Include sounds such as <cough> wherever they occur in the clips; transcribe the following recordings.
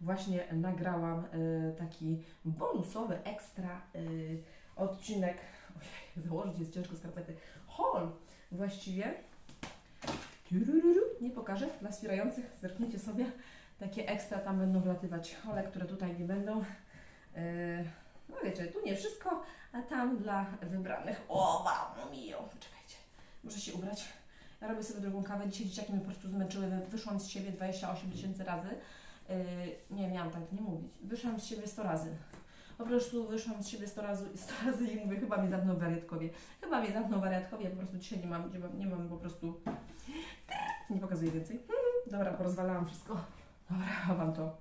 Właśnie nagrałam y, taki bonusowy, ekstra y, odcinek. <laughs> Ojej, założyć jest ciężko skarpety. Haul właściwie. Nie pokażę dla wspierających. Zerknijcie sobie. Takie ekstra tam będą wlatywać hole, które tutaj nie będą. Y, no wiecie, tu nie wszystko, a tam dla wybranych. O, mamma mio! Czekajcie, muszę się ubrać. Ja robię sobie drugą kawę. Dzisiaj dzieciaki mnie po prostu zmęczyły. Wyszłam z siebie 28 tysięcy razy. Yy, nie, miałam tak nie mówić. Wyszłam z siebie 100 razy. Po prostu wyszłam z siebie 100 razy, 100 razy i mówię, chyba mnie zamknął wariatkowie. Chyba mnie zamknął wariatkowie, po prostu dzisiaj nie mam, nie mam, nie mam po prostu... Nie pokazuję więcej. Dobra, porozwalałam wszystko. Dobra, Wam to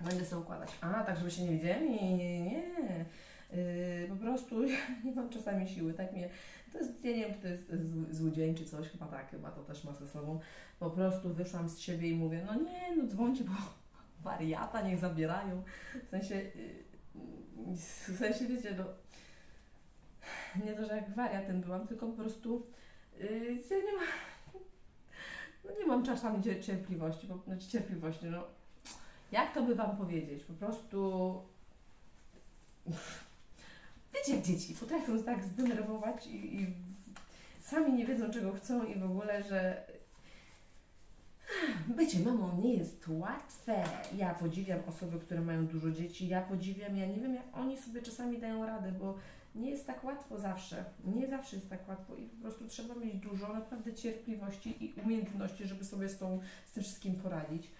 będę sobie układać. A, tak żeby się nie widzieli? Nie, nie, nie. Yy, po prostu nie mam czasami siły, tak mnie, to jest, ja nie wiem, czy to jest zły, zły dzień, czy coś, chyba tak, chyba to też ma ze sobą. Po prostu wyszłam z siebie i mówię, no nie, no dzwońcie, bo wariata niech zabierają. W sensie, yy, w sensie, wiecie, no, nie to, że jak wariatem byłam, tylko po prostu yy, ja nie mam, no nie mam czasami cie- cierpliwości, bo, znaczy cierpliwości, no, jak to by Wam powiedzieć, po prostu wiecie jak dzieci, potrafią tak zdenerwować i, i sami nie wiedzą czego chcą i w ogóle, że bycie mamą nie jest łatwe. Ja podziwiam osoby, które mają dużo dzieci, ja podziwiam, ja nie wiem jak oni sobie czasami dają radę, bo nie jest tak łatwo zawsze. Nie zawsze jest tak łatwo i po prostu trzeba mieć dużo naprawdę cierpliwości i umiejętności, żeby sobie z, tą, z tym wszystkim poradzić.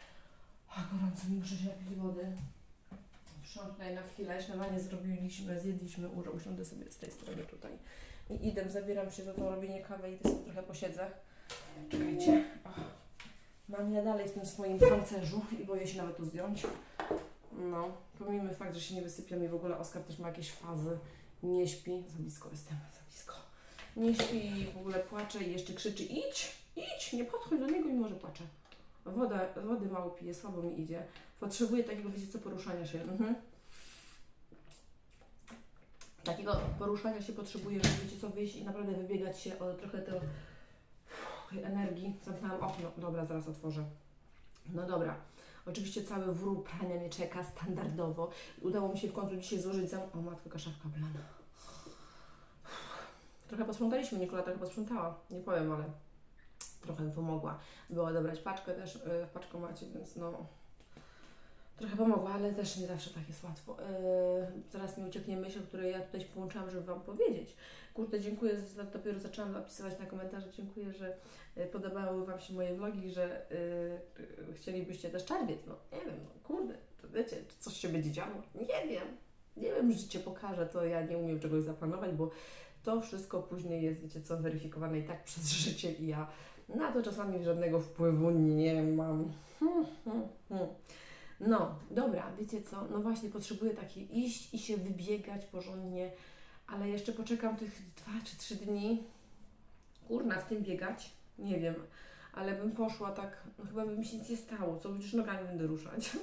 A gorąco mi muszę się wody. Tutaj na chwilę, śniadanie zrobiliśmy, zjedliśmy, urze, usiądę sobie z tej strony tutaj. I idę, zabieram się za to robienie kawy i sobie trochę posiedzę. Czekajcie. O. Mam ja dalej w tym swoim pancerzu i boję się nawet to zdjąć. No, pomijmy fakt, że się nie wysypiam i w ogóle Oskar też ma jakieś fazy. Nie śpi, za blisko jestem, za blisko. Nie śpi i w ogóle płacze i jeszcze krzyczy idź, idź, nie podchodź do niego i może płacze. Woda, wody mało pije, słabo mi idzie. Potrzebuję takiego, wiecie co, poruszania się. Mhm. Takiego poruszania się potrzebuję, żeby wiecie co, wyjść i naprawdę wybiegać się o trochę tej energii. Zamknęłam okno. Dobra, zaraz otworzę. No dobra. Oczywiście cały wróg prania mnie czeka standardowo. Udało mi się w końcu dzisiaj złożyć za... O matko, kaszawka blana. Trochę posprzątaliśmy, Nikola trochę posprzątała. Nie powiem, ale trochę pomogła. Było dobrać paczkę też yy, w paczkomacie, więc no... Trochę pomogła, ale też nie zawsze tak jest łatwo. Yy, mi ucieknie myśl, której ja tutaj połączyłam, żeby Wam powiedzieć. Kurde, dziękuję, za, dopiero zaczęłam zapisywać na komentarze. Dziękuję, że y, podobały Wam się moje vlogi, że y, y, chcielibyście też czerwiec. No nie wiem, no kurde, to wiecie, czy coś się będzie działo? Nie wiem. Nie wiem, życie pokaże, to ja nie umiem czegoś zaplanować, bo to wszystko później jest, wiecie co, weryfikowane i tak <laughs> przez życie i ja na to czasami żadnego wpływu nie mam. Hmm, hmm, hmm. No, dobra, wiecie co, no właśnie potrzebuję takiej iść i się wybiegać porządnie, ale jeszcze poczekam tych dwa czy trzy dni. Kurna, w tym biegać? Nie wiem, ale bym poszła tak, no chyba by mi się nic nie stało, co przecież nogami będę ruszać. <laughs>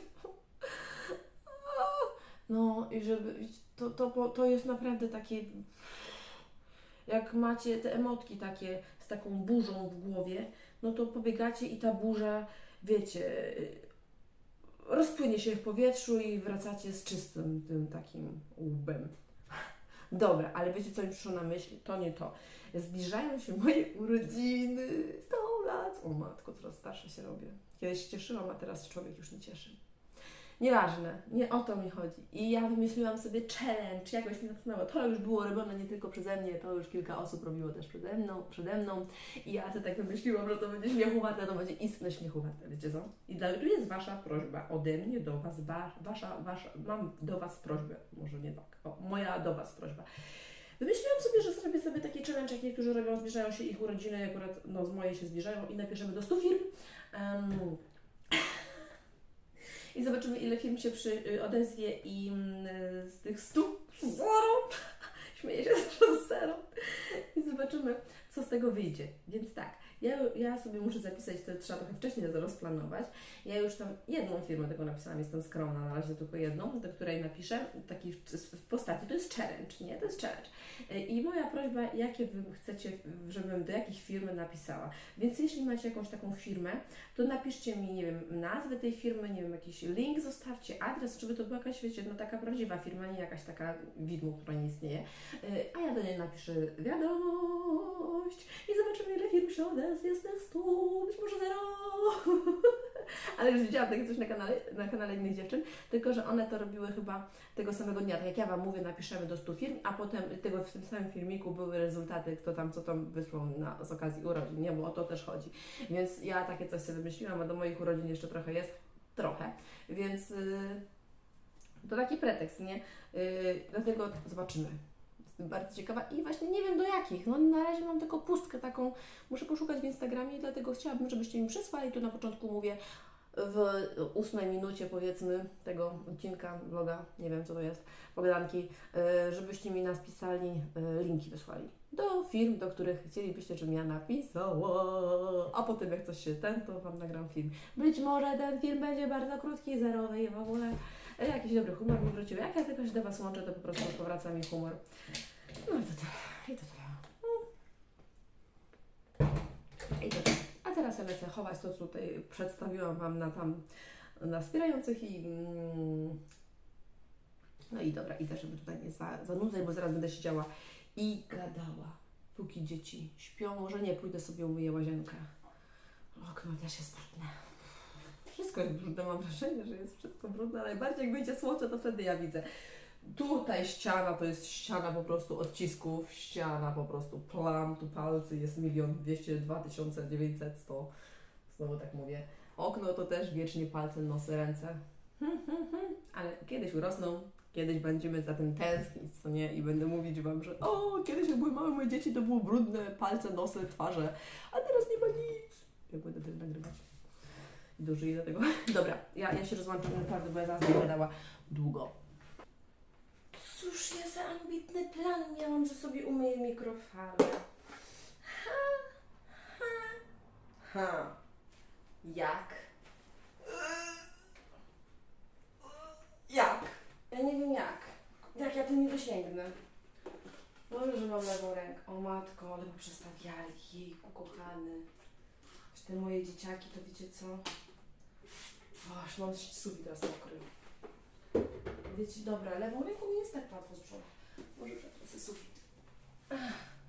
No i żeby, to, to, to jest naprawdę takie, jak macie te emotki takie z taką burzą w głowie, no to pobiegacie i ta burza, wiecie, rozpłynie się w powietrzu i wracacie z czystym tym takim łbem. Dobra, ale wiecie co mi przyszło na myśl? To nie to. Zbliżają się moje urodziny. 100 lat. O matko, coraz starsza się robię. Kiedyś się cieszyłam, a teraz człowiek już nie cieszy. Nieważne, nie o to mi chodzi. I ja wymyśliłam sobie challenge, jakoś mi natknęło. To już było robione nie tylko przeze mnie, to już kilka osób robiło też przede mną, przede mną. I ja to tak wymyśliłam, że to będzie śmiechowate, to będzie istne śmiechowate, wiecie co? I dla, tu jest Wasza prośba ode mnie do Was, wa, wasza, wasza, mam do Was prośbę, może nie tak, o, moja do Was prośba. Wymyśliłam sobie, że zrobię sobie taki challenge, jak niektórzy robią, zbliżają się ich urodziny, akurat no, z mojej się zbliżają i napiszemy do 100 firm. Em, i zobaczymy, ile film się przy, y, odezwie i mm, z tych stu zero, <laughs> śmieję się z zero, i zobaczymy, co z tego wyjdzie. Więc tak, ja, ja sobie muszę zapisać, to trzeba trochę wcześniej to rozplanować. Ja już tam jedną firmę tego napisałam, jestem skromna, na razie tylko jedną, do której napiszę, taki w, w postaci, to jest challenge, nie? To jest challenge. I moja prośba, jakie Wy chcecie, żebym do jakich firmy napisała. Więc jeśli macie jakąś taką firmę, to napiszcie mi, nie wiem, nazwę tej firmy, nie wiem, jakiś link zostawcie, adres, żeby to była jakaś, wiecie, no taka prawdziwa firma, nie jakaś taka widmo, która nie istnieje. Y, A ja do niej napiszę wiadomość i zobaczymy, ile firm się odezwie z tych stu, być może zero. <laughs> Ale już widziałam takie coś na kanale, na kanale innych dziewczyn, tylko że one to robiły chyba tego samego dnia. Tak jak ja Wam mówię, napiszemy do 100 firm, a potem tego w tym samym filmiku były rezultaty, kto tam, co tam wysłał na, z okazji urodzin, nie? Bo o to też chodzi. Więc ja takie coś sobie wymyśliłam, a do moich urodzin jeszcze trochę jest. Trochę. Więc yy, to taki pretekst, nie? Yy, dlatego zobaczymy. Bardzo ciekawa i właśnie nie wiem do jakich. No na razie mam tylko pustkę taką, muszę poszukać w Instagramie dlatego chciałabym, żebyście mi przysłali. Tu na początku mówię w ósmej minucie powiedzmy tego odcinka, vloga, nie wiem co to jest, pogadanki, yy, żebyście mi napisali, yy, linki wysłali do firm, do których chcielibyście, żebym ja napisała. A potem jak coś się ten, to Wam nagram film. Być może ten film będzie bardzo krótki, zerowy i w ogóle e, jakiś dobry humor mi wrócił. Jak ja tylko się do Was łączę, to po prostu powraca mi humor. No i to tyle. I to tyle. I to tyle. A teraz ja lecę chować to, co tutaj przedstawiłam Wam na tam na wspierających i mm, no i dobra, idę, żeby tutaj nie za, zanudzać, bo zaraz będę siedziała i gadała, póki dzieci śpią. Może nie, pójdę sobie umyję łazienkę. Okno też jest brudne. Wszystko jest brudne, mam wrażenie, że jest wszystko brudne, najbardziej jak wyjdzie słońce, to wtedy ja widzę. Tutaj ściana to jest ściana po prostu odcisków, ściana po prostu plam, tu palcy jest milion dwieście dwa tysiące dziewięćset sto. Znowu tak mówię. Okno to też wiecznie palce, nosy, ręce. Ale kiedyś urosną, kiedyś będziemy za tym tęsknić, co nie? I będę mówić Wam, że o, kiedyś jak były małe moje dzieci, to było brudne palce, nosy, twarze, a teraz nie ma nic. Jak będę tym nagrywać. I dożyję do tego. <laughs> Dobra, ja, ja się rozłączam naprawdę, bo ja zaraz będę długo. Cóż ja za ambitny plan miałam, że sobie umyję mikrofalę. Ha, ha, ha. Jak? Jak? Ja nie wiem jak. Jak ja tym nie dosięgnę. Może, że mam lewą rękę. O matko, ale go przestawiali. Jejku, kochany. Czy te moje dzieciaki, to wiecie co? O, aż mam sufit teraz Wiecie, dobra, lewą ręką nie jest tak łatwo sprzątać. Może przetracę sufit.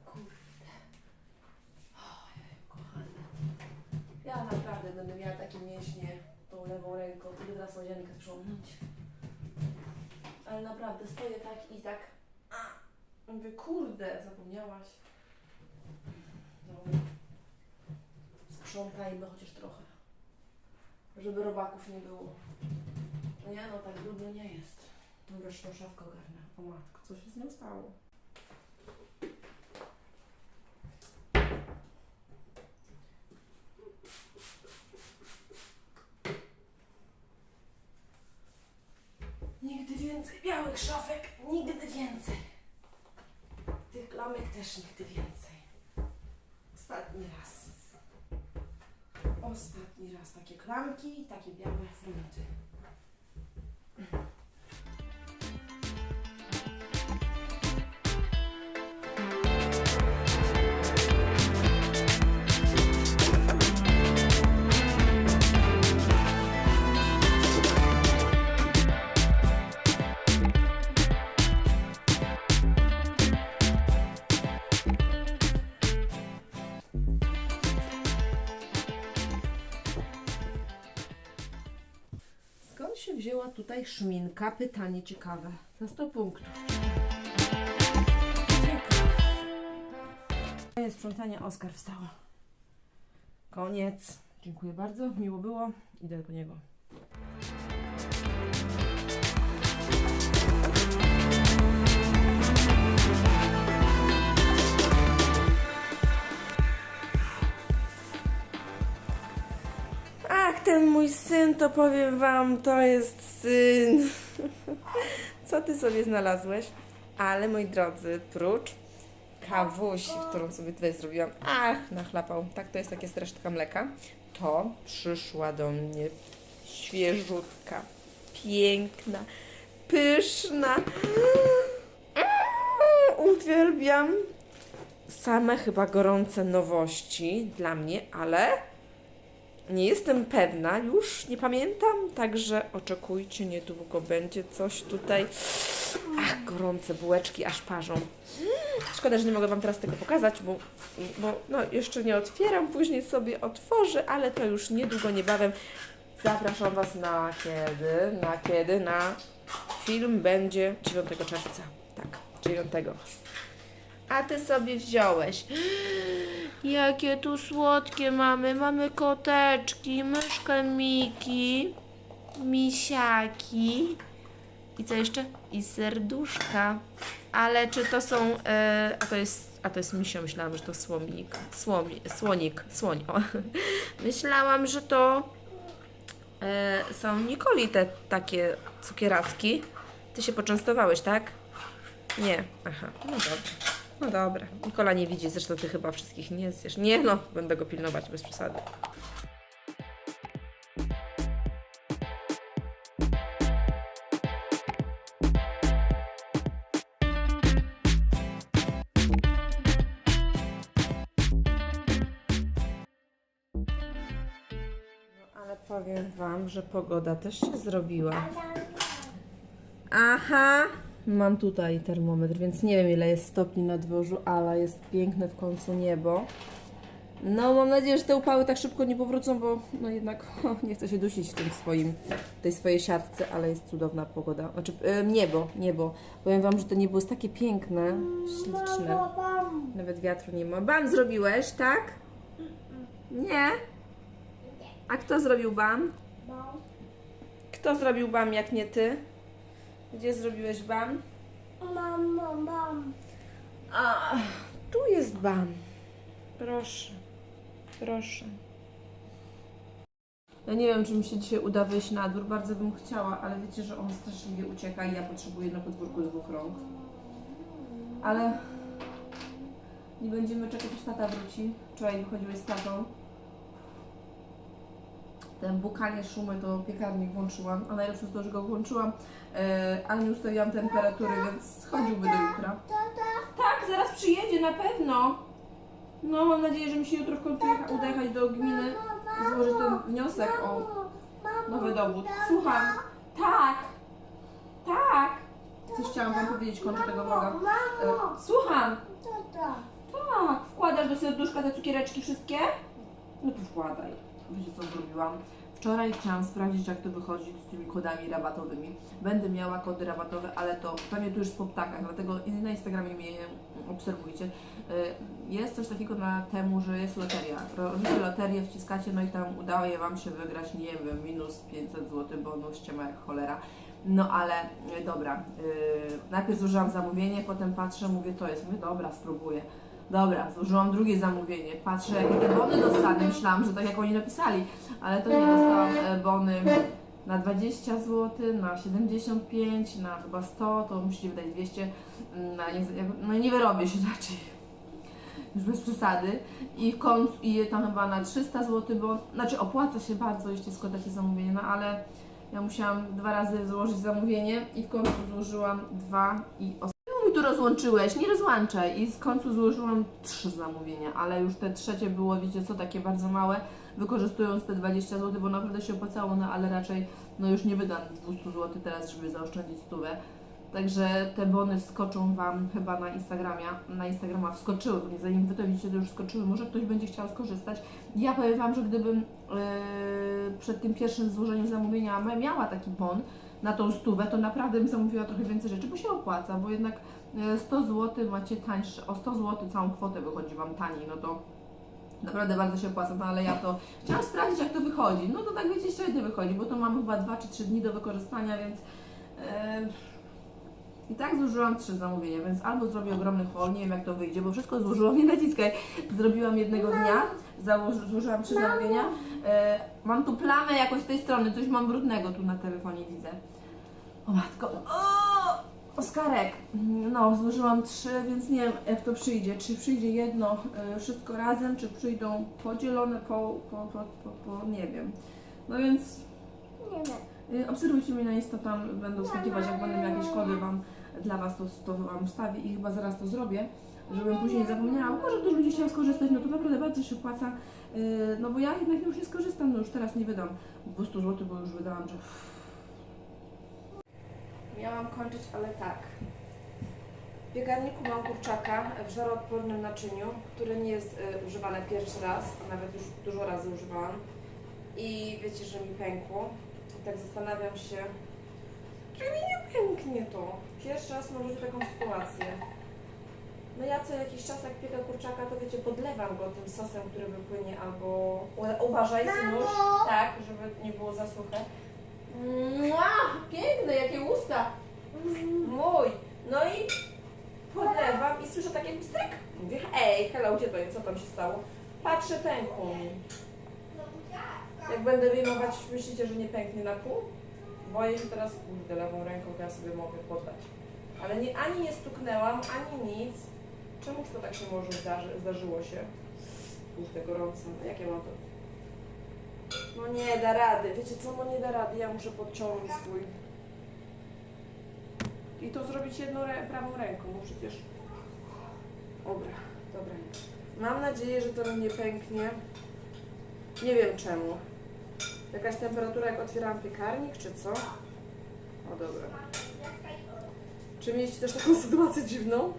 Kurde. Ojej, kochany. Ja naprawdę będę miała takie mięśnie tą lewą ręką, kiedy teraz łazienkę sprzątnąć. Ale naprawdę stoję tak i tak. A, mówię, kurde, zapomniałaś. Dobra. Sprzątajmy chociaż trochę. Żeby robaków nie było. No nie, no tak brudno nie jest. Tą szafkę ogarnę. O matko, co się z nią stało? Nigdy więcej białych szafek, nigdy więcej. Tych klamek też nigdy więcej. Ostatni raz. Ostatni raz takie klamki i takie białe funty. Tutaj szminka? Pytanie ciekawe. Za 100 punktów. Koniec sprzątania. Oskar wstała. Koniec. Dziękuję bardzo. Miło było. Idę po niego. Ten mój syn, to powiem wam, to jest syn. <laughs> Co ty sobie znalazłeś? Ale moi drodzy, prócz kawusi, którą sobie tutaj zrobiłam. Ach, nachlapał. Tak, to jest takie jest resztka mleka. To przyszła do mnie świeżutka, piękna, pyszna. Mm, Uwielbiam same chyba gorące nowości dla mnie, ale nie jestem pewna, już nie pamiętam, także oczekujcie, niedługo będzie coś tutaj. Ach, gorące bułeczki aż parzą. Szkoda, że nie mogę Wam teraz tego pokazać, bo, bo no, jeszcze nie otwieram, później sobie otworzę, ale to już niedługo, niebawem. Zapraszam Was na kiedy? Na kiedy? Na film będzie 9 czerwca. Tak, 9. A Ty sobie wziąłeś. Jakie tu słodkie mamy. Mamy koteczki, myszkę Miki, misiaki. I co jeszcze? I serduszka. Ale czy to są. E, a to jest. A to jest misio, myślałam, że to słomik. Słomi, słonik, słoń. O. <laughs> Myślałam, że to e, są Nikoli te takie cukieracki. Ty się poczęstowałeś, tak? Nie. Aha, no dobra. No dobra. Nikola nie widzi, zresztą ty chyba wszystkich nie zjesz. Nie no, będę go pilnować bez przesady. No, ale powiem Wam, że pogoda też się zrobiła. Aha, mam tutaj termometr, więc nie wiem ile jest stopni na dworzu, ale jest piękne w końcu niebo. No, mam nadzieję, że te upały tak szybko nie powrócą, bo no jednak <laughs> nie chcę się dusić w tym swoim, tej swojej siatce, ale jest cudowna pogoda. Znaczy, e, niebo, niebo. Powiem Wam, że to niebo jest takie piękne, śliczne. Nawet wiatru nie ma. Bam zrobiłeś, tak? Nie? A kto zrobił bam? Kto zrobił bam, jak nie ty? Gdzie zrobiłeś bam? Mam, mam, mam. A, tu jest bam. Proszę. Proszę. Ja nie wiem, czy mi się dzisiaj uda wyjść na dwór. Bardzo bym chciała, ale wiecie, że on straszliwie ucieka i ja potrzebuję na podwórku dwóch rąk. Ale nie będziemy czekać, aż tata wróci. Wczoraj wychodziłeś z tatą. Ten bukanie, szumy to piekarnik włączyłam, a najlepsze jest to, że go włączyłam, e, ale nie ustawiłam temperatury, więc chodziłby do jutra. Tak, zaraz przyjedzie, na pewno. No, mam nadzieję, że mi się jutro w końcu jecha- do gminy, złożyć ten wniosek o nowy dowód. Słucham. Tak. Tak. Coś chciałam Wam powiedzieć, kończę tego vloga. E, słucham. Tak. Wkładasz do serduszka te cukiereczki wszystkie? No to wkładaj. Wiecie co zrobiłam? Wczoraj chciałam sprawdzić, jak to wychodzi z tymi kodami rabatowymi. Będę miała kody rabatowe, ale to pewnie tu już po ptakach, dlatego na Instagramie mnie obserwujcie. Y, Jest coś takiego na temu, że jest loteria. Robicie loterię, wciskacie, no i tam udaje Wam się wygrać, nie wiem, minus 500 zł bonus, ściema jak cholera. No ale y, dobra, y, najpierw złożyłam zamówienie, potem patrzę, mówię to jest, mówię dobra, spróbuję. Dobra, złożyłam drugie zamówienie, patrzę jakie bony dostanę, myślałam, że tak jak oni napisali, ale to nie dostałam e, bony. Na 20 zł, na 75, na chyba 100, to musicie wydać 200, na, nie, no nie wyrobię się <laughs> raczej, już bez przesady. I w końcu, i tam chyba na 300 zł, bo, znaczy opłaca się bardzo, jeśli składacie zamówienie, no ale ja musiałam dwa razy złożyć zamówienie i w końcu złożyłam dwa i tu rozłączyłeś? Nie rozłączaj. I w końcu złożyłam trzy zamówienia, ale już te trzecie było, wiecie co, takie bardzo małe, wykorzystując te 20 zł, bo naprawdę się opłacało, no ale raczej no już nie wydam 200 zł teraz, żeby zaoszczędzić stówę. Także te bony skoczą Wam chyba na Instagramie, na Instagrama wskoczyły, bo zanim Wy to widzicie, to już skoczyły. Może ktoś będzie chciał skorzystać. Ja powiem Wam, że gdybym yy, przed tym pierwszym złożeniem zamówienia miała taki bon, na tą stówę, to naprawdę bym zamówiła trochę więcej rzeczy, bo się opłaca, bo jednak e, 100 zł macie tańsze, o 100 zł całą kwotę wychodzi Wam taniej, no to naprawdę bardzo się opłaca, no ale ja to chciałam sprawdzić jak to wychodzi, no to tak wiecie średnio wychodzi, bo to mamy chyba 2 czy 3 dni do wykorzystania, więc e, i tak złożyłam trzy zamówienia, więc albo zrobię ogromny haul, nie wiem jak to wyjdzie, bo wszystko złożyłam, <laughs> nie naciskaj, zrobiłam jednego dnia, założy, złożyłam trzy zamówienia, e, mam tu plamę jakoś z tej strony, coś mam brudnego tu na telefonie widzę. O matko, o! Oskarek, no złożyłam trzy, więc nie wiem jak to przyjdzie. Czy przyjdzie jedno y, wszystko razem, czy przyjdą podzielone po, po, po, po, po nie wiem. No więc Nie wiem. y, obserwujcie mnie na Insta, tam będą spodziewać, jak będę jakieś kody wam dla was, to, to wam wstawię i chyba zaraz to zrobię, żebym później nie zapomniała. Może ktoś ludzie chciał skorzystać, no to naprawdę bardzo się opłaca, y, no bo ja jednak już nie skorzystam, no już teraz nie wydam 200 zł, bo już wydałam, że Miałam kończyć, ale tak. W piekarniku mam kurczaka w żaroodpornym naczyniu, które nie jest y, używane pierwszy raz, a nawet już dużo razy używałam. I wiecie, że mi pękło. I tak zastanawiam się, czy mi nie pęknie to. Pierwszy raz mam taką sytuację. No ja co jakiś czas jak piekę kurczaka, to wiecie, podlewam go tym sosem, który wypłynie, albo uważaj synuś, tak, żeby nie było za suche. Mua, piękne, jakie usta. Mój. No i podlewam i słyszę takie pstryk. Mówię, ej, hello, gdzie to jest? Co tam się stało? Patrzę, pękło mi. Jak będę wyjmować, myślicie, że nie pęknie na pół? Boję się teraz, kurde, lewą ręką, ja sobie mogę poddać. Ale nie, ani nie stuknęłam, ani nic. Czemuż to tak się może zdarzy, zdarzyło się? Kurde, gorąco. Jakie mam to? No nie da rady. Wiecie co, no nie da rady. Ja muszę podciągnąć swój. I to zrobić jedną rę- prawą ręką, bo przecież... Dobra, dobra. Mam nadzieję, że to nie pęknie. Nie wiem czemu. Jakaś temperatura jak otwieram piekarnik, czy co? O dobra. Czy mieliście też taką <laughs> sytuację dziwną?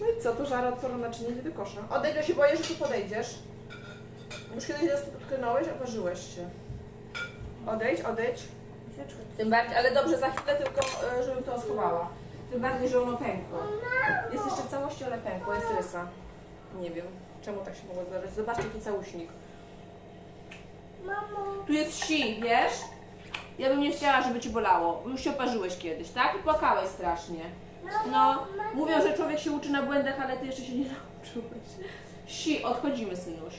No i co, to żara otworzona naczynie idzie do kosza. Odejdź, ja się boję, że tu podejdziesz. Już kiedyś raz tu utknąłeś, oparzyłeś się. Odejdź, odejdź. Tym bardziej, ale dobrze, za chwilę tylko, e, żebym to schowała. Tym bardziej, że ono pękło. Jest jeszcze w całości, ale pękło, jest rysa. Nie wiem, czemu tak się mogło zdarzyć. Zobaczcie, jaki całuśnik. Mamo. Tu jest si, wiesz? Ja bym nie chciała, żeby ci bolało. Już się oparzyłeś kiedyś, tak? I płakałeś strasznie. No, mówią, że człowiek się uczy na błędach, ale ty jeszcze się nie <laughs> nauczyłeś. Si, odchodzimy, synuś.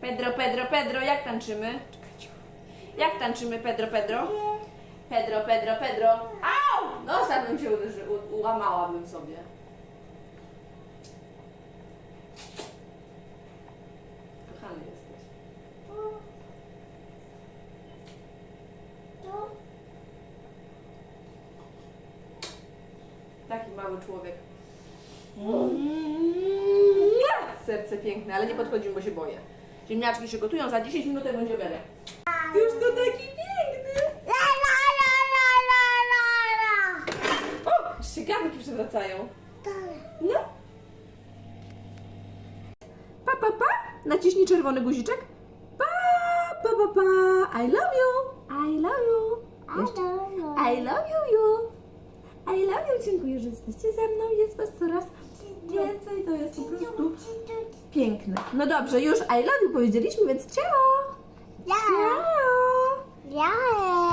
Pedro, Pedro, Pedro, jak tańczymy? Czekajcie. Jak tańczymy, Pedro, Pedro? Pedro, Pedro, Pedro. Au! Nosa bym się uderzy, u, ułamałabym sobie. Kochany jesteś. Tu. Taki mały człowiek. Serce piękne, ale nie podchodzimy, bo się boję. Ziemniaczki się gotują, za 10 minut będzie będę. Już to taki piękny! La la la la la la la. O, aż się garnki przewracają. No. Pa, pa, pa. Naciśnij czerwony guziczek. Pa, pa, pa, pa. I love you. I love you. Jeszcze. I love you, you. I love you. Dziękuję, że jesteście ze mną. Jest was coraz więcej. To jest po prostu piękne. No dobrze, już I love you powiedzieliśmy, więc ciao. Ciao. Ja.